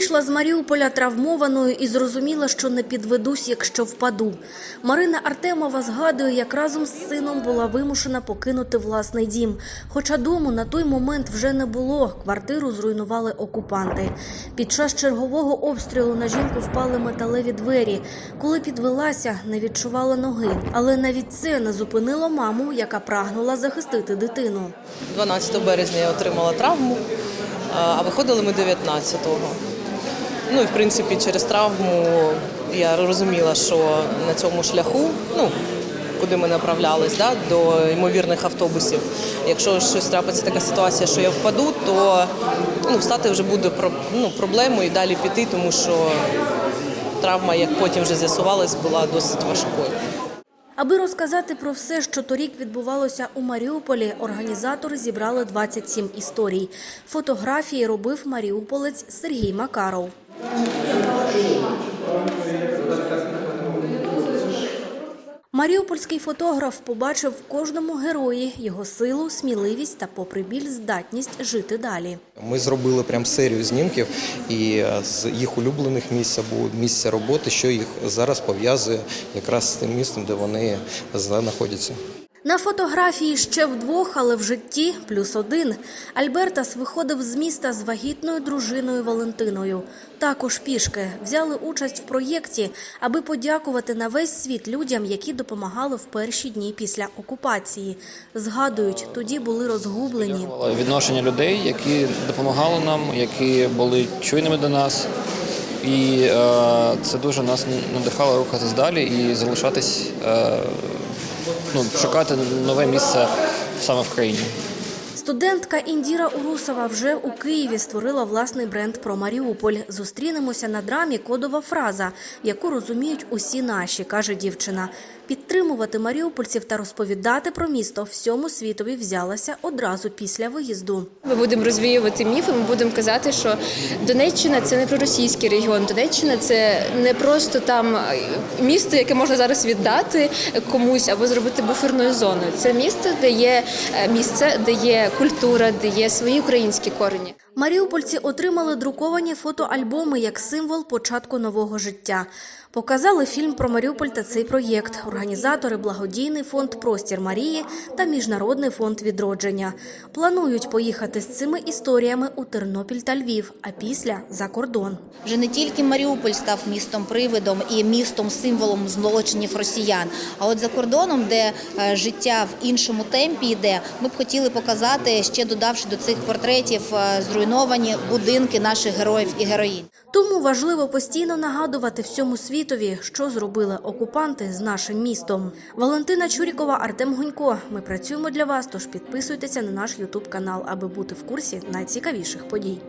Вийшла з Маріуполя травмованою і зрозуміла, що не підведусь, якщо впаду. Марина Артемова згадує, як разом з сином була вимушена покинути власний дім. Хоча дому на той момент вже не було. Квартиру зруйнували окупанти. Під час чергового обстрілу на жінку впали металеві двері. Коли підвелася, не відчувала ноги. Але навіть це не зупинило маму, яка прагнула захистити дитину. 12 березня я отримала травму, а виходили ми 19-го. Ну і в принципі через травму я розуміла, що на цьому шляху, ну куди ми направлялись, да, до ймовірних автобусів. Якщо щось трапиться така ситуація, що я впаду, то ну, встати вже буде ну, проблемою і далі піти, тому що травма, як потім вже з'ясувалась, була досить важкою. Аби розказати про все, що торік відбувалося у Маріуполі, організатори зібрали 27 історій. Фотографії робив маріуполець Сергій Макаров. Маріупольський фотограф побачив в кожному герої його силу, сміливість та, попри біль, здатність жити далі. Ми зробили прям серію знімків і е, з їх улюблених місць або місця роботи, що їх зараз пов'язує якраз з тим містом, де вони знаходяться. На фотографії ще вдвох, але в житті плюс один. Альбертас виходив з міста з вагітною дружиною Валентиною. Також пішки взяли участь в проєкті, аби подякувати на весь світ людям, які допомагали в перші дні після окупації. Згадують, тоді були розгублені. відношення людей, які допомагали нам, які були чуйними до нас. І е, це дуже нас надихало рухатись далі і залишатись, е, ну, шукати нове місце саме в країні. Студентка Індіра Урусова вже у Києві створила власний бренд про Маріуполь. Зустрінемося на драмі Кодова фраза, яку розуміють усі наші, каже дівчина. Підтримувати маріупольців та розповідати про місто всьому світові взялася одразу після виїзду. Ми будемо розвіювати міфи. Ми будемо казати, що Донеччина це не проросійський регіон. Донеччина це не просто там е, місто, яке можна зараз віддати комусь або зробити буферною зоною. Це місто, де є е, місце, де є культура, де є свої українські корені. Маріупольці отримали друковані фотоальбоми як символ початку нового життя. Показали фільм про Маріуполь та цей проєкт. Організатори благодійний фонд Простір Марії та Міжнародний фонд відродження планують поїхати з цими історіями у Тернопіль та Львів, а після за кордон. Вже не тільки Маріуполь став містом привидом і містом символом злочинів росіян. А от за кордоном, де е, життя в іншому темпі йде, ми б хотіли показати, ще додавши до цих портретів е, зруйновані будинки наших героїв і героїнь. Тому важливо постійно нагадувати всьому світові, що зробили окупанти з нашим містом. Валентина Чурікова, Артем Гунько. Ми працюємо для вас, тож підписуйтеся на наш Ютуб канал, аби бути в курсі найцікавіших подій.